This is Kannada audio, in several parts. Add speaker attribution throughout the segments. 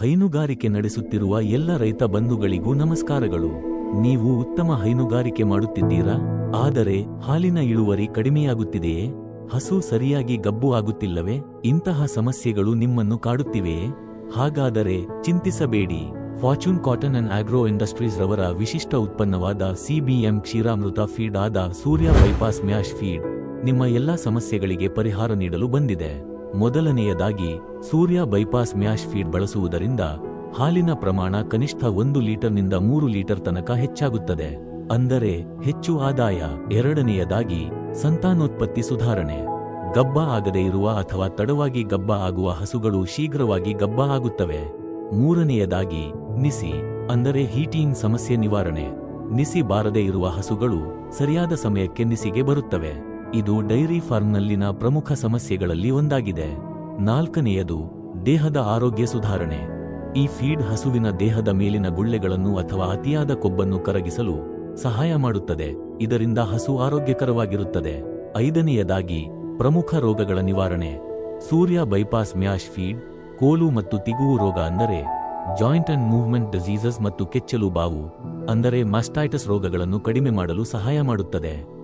Speaker 1: ಹೈನುಗಾರಿಕೆ ನಡೆಸುತ್ತಿರುವ ಎಲ್ಲ ರೈತ ಬಂಧುಗಳಿಗೂ ನಮಸ್ಕಾರಗಳು. ನೀವು ಉತ್ತಮ ಹೈನುಗಾರಿಕೆ ಮಾಡುತ್ತಿದ್ದೀರಾ? ಆದರೆ ಹಾಲಿನ ಇಳುವರಿ ಕಡಿಮೆಯಾಗುತ್ತಿದೆಯೇ? ಹಸು ಸರಿಯಾಗಿ ಗಬ್ಬು ಆಗುತ್ತಿಲ್ಲವೇ? ಇಂತಹ ಸಮಸ್ಯೆಗಳು ನಿಮ್ಮನ್ನು ಕಾಡುತ್ತಿವೆಯೇ ಹಾಗಾದರೆ ಚಿಂತಿಸಬೇಡಿ. Fortune cotton and agro industries ರವರ ವಿಶಿಷ್ಟ ಉತ್ಪನ್ನವಾದ ಸಿಬಿಎಂ ಕ್ಷೀರಾಮೃತ ಫೀಡ್ ಆದ ಸೂರ್ಯ ಬೈಪಾಸ್ ಮ್ಯಾಶ್ ಫೀಡ್ ನಿಮ್ಮ ಎಲ್ಲಾ ಸಮಸ್ಯೆಗಳಿಗೆ ಪರಿಹಾರ ನೀಡಲು ಬಂದಿದೆ. ಮೊದಲನೆಯದಾಗಿ ಸೂರ್ಯ ಬೈಪಾಸ್ ಮ್ಯಾಶ್ ಫೀಡ್ ಬಳಸುವುದರಿಂದ ಹಾಲಿನ ಪ್ರಮಾಣ ಕನಿಷ್ಠ ಒಂದು ಲೀಟರ್ನಿಂದ ಮೂರು ಲೀಟರ್ ತನಕ ಹೆಚ್ಚಾಗುತ್ತದೆ. ಅಂದರೆ ಹೆಚ್ಚು ಆದಾಯ. ಎರಡನೆಯದಾಗಿ ಸಂತಾನೋತ್ಪತ್ತಿ ಸುಧಾರಣೆ. ಗಬ್ಬ ಆಗದೇ ಇರುವ ಅಥವಾ ತಡವಾಗಿ ಗಬ್ಬ ಆಗುವ ಹಸುಗಳು ಶೀಘ್ರವಾಗಿ ಗಬ್ಬ ಆಗುತ್ತವೆ. ಮೂರನೆಯದಾಗಿ ನಿಸಿ, ಅಂದರೆ ಹೀಟಿಂಗ್ ಸಮಸ್ಯೆ ನಿವಾರಣೆ. ನಿಸಿ ಬಾರದೇ ಇರುವ ಹಸುಗಳು ಸರಿಯಾದ ಸಮಯಕ್ಕೆ ನಿಸಿಗೆ ಬರುತ್ತವೆ. ಇದು ಡೈರಿ ಫಾರ್ಮ್ನಲ್ಲಿನ ಪ್ರಮುಖ ಸಮಸ್ಯೆಗಳಲ್ಲಿ ಒಂದಾಗಿದೆ. ನಾಲ್ಕನೆಯದು, ದೇಹದ ಆರೋಗ್ಯ ಸುಧಾರಣೆ. ಈ ಫೀಡ್ ಹಸುವಿನ ದೇಹದ ಮೇಲಿನ ಗುಳ್ಳೆಗಳನ್ನು ಅಥವಾ ಅತಿಯಾದ ಕೊಬ್ಬನ್ನು ಕರಗಿಸಲು ಸಹಾಯ ಮಾಡುತ್ತದೆ. ಇದರಿಂದ ಹಸು ಆರೋಗ್ಯಕರವಾಗಿರುತ್ತದೆ. ಐದನೆಯದಾಗಿ, ಪ್ರಮುಖ ರೋಗಗಳ ನಿವಾರಣೆ. ಸೂರ್ಯ ಬೈಪಾಸ್ ಮ್ಯಾಶ್ ಫೀಡ್, ಕೋಲು ಮತ್ತು ತಿಗುವು ರೋಗ ಅಂದರೆ ಜಾಯಿಂಟ್ ಅಂಡ್ ಮೂವ್ಮೆಂಟ್ ಡಿಸೀಸಸ್ ಮತ್ತು ಕೆಚ್ಚಲು ಬಾವು ಅಂದರೆ ಮಸ್ಟೈಟಸ್ ರೋಗಗಳನ್ನು ಕಡಿಮೆ ಮಾಡಲು ಸಹಾಯ ಮಾಡುತ್ತದೆ.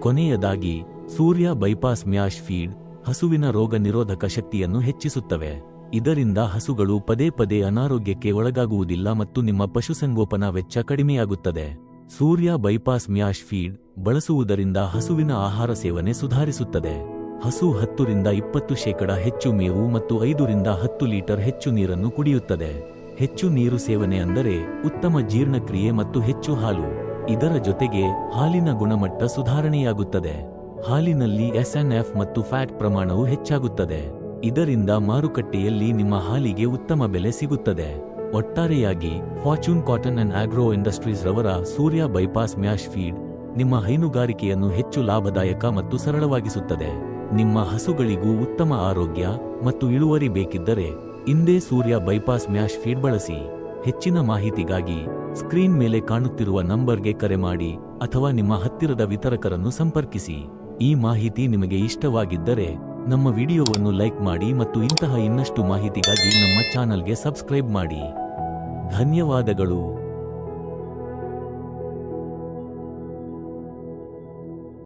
Speaker 1: ಕೊನೆಯದಾಗಿ, ಸೂರ್ಯ ಬೈಪಾಸ್ ಮ್ಯಾಶ್ ಫೀಡ್ ಹಸುವಿನ ರೋಗ ನಿರೋಧಕ ಶಕ್ತಿಯನ್ನು ಹೆಚ್ಚಿಸುತ್ತವೆ. ಇದರಿಂದ ಹಸುಗಳು ಪದೇ ಪದೇ ಅನಾರೋಗ್ಯಕ್ಕೆ ಒಳಗಾಗುವುದಿಲ್ಲ ಮತ್ತು ನಿಮ್ಮ ಪಶುಸಂಗೋಪನಾ ವೆಚ್ಚ ಕಡಿಮೆಯಾಗುತ್ತದೆ. ಸೂರ್ಯ ಬೈಪಾಸ್ ಮ್ಯಾಶ್ ಫೀಡ್ ಬಳಸುವುದರಿಂದ ಹಸುವಿನ ಆಹಾರ ಸೇವನೆ ಸುಧಾರಿಸುತ್ತದೆ. ಹಸು ಹತ್ತರಿಂದ ಇಪ್ಪತ್ತು ಶೇಕಡ ಹೆಚ್ಚು ಮೇವು ಮತ್ತು ಐದರಿಂದ ಹತ್ತು ಲೀಟರ್ ಹೆಚ್ಚು ನೀರನ್ನು ಕುಡಿಯುತ್ತದೆ. ಹೆಚ್ಚು ನೀರು ಸೇವನೆ ಅಂದರೆ ಉತ್ತಮ ಜೀರ್ಣಕ್ರಿಯೆ ಮತ್ತು ಹೆಚ್ಚು ಹಾಲು. ಇದರ ಜೊತೆಗೆ ಹಾಲಿನ ಗುಣಮಟ್ಟ ಸುಧಾರಣೆಯಾಗುತ್ತದೆ. ಹಾಲಿನಲ್ಲಿ ಎಸ್ಎನ್ಎಫ್ ಮತ್ತು ಫ್ಯಾಟ್ ಪ್ರಮಾಣವು ಹೆಚ್ಚಾಗುತ್ತದೆ. ಇದರಿಂದ ಮಾರುಕಟ್ಟೆಯಲ್ಲಿ ನಿಮ್ಮ ಹಾಲಿಗೆ ಉತ್ತಮ ಬೆಲೆ ಸಿಗುತ್ತದೆ. ಒಟ್ಟಾರೆಯಾಗಿ fortune cotton and agro industries ರವರ ಸೂರ್ಯ ಬೈಪಾಸ್ ಮ್ಯಾಶ್ ಫೀಡ್ ನಿಮ್ಮ ಹೈನುಗಾರಿಕೆಯನ್ನು ಹೆಚ್ಚು ಲಾಭದಾಯಕ ಮತ್ತು ಸರಳವಾಗಿಸುತ್ತದೆ. ನಿಮ್ಮ ಹಸುಗಳಿಗೂ ಉತ್ತಮ ಆರೋಗ್ಯ ಮತ್ತು ಇಳುವರಿ ಬೇಕಿದ್ದರೆ ಇಂದೇ ಸೂರ್ಯ ಬೈಪಾಸ್ ಮ್ಯಾಶ್ ಫೀಡ್ ಬಳಸಿ. ಹೆಚ್ಚಿನ ಮಾಹಿತಿಗಾಗಿ ಸ್ಕ್ರೀನ್ ಮೇಲೆ ಕಾಣುತ್ತಿರುವ ನಂಬರ್ಗೆ ಕರೆ ಮಾಡಿ ಅಥವಾ ನಿಮ್ಮ ಹತ್ತಿರದ ವಿತರಕರನ್ನು ಸಂಪರ್ಕಿಸಿ. ಈ ಮಾಹಿತಿ ನಿಮಗೆ ಇಷ್ಟವಾಗಿದ್ದರೆ ನಮ್ಮ ವಿಡಿಯೋವನ್ನು ಲೈಕ್ ಮಾಡಿ ಮತ್ತು ಇಂತಹ ಇನ್ನಷ್ಟು ಮಾಹಿತಿಗಾಗಿ ನಮ್ಮ ಚಾನಲ್ಗೆ ಸಬ್ಸ್ಕ್ರೈಬ್ ಮಾಡಿ. ಧನ್ಯವಾದಗಳು.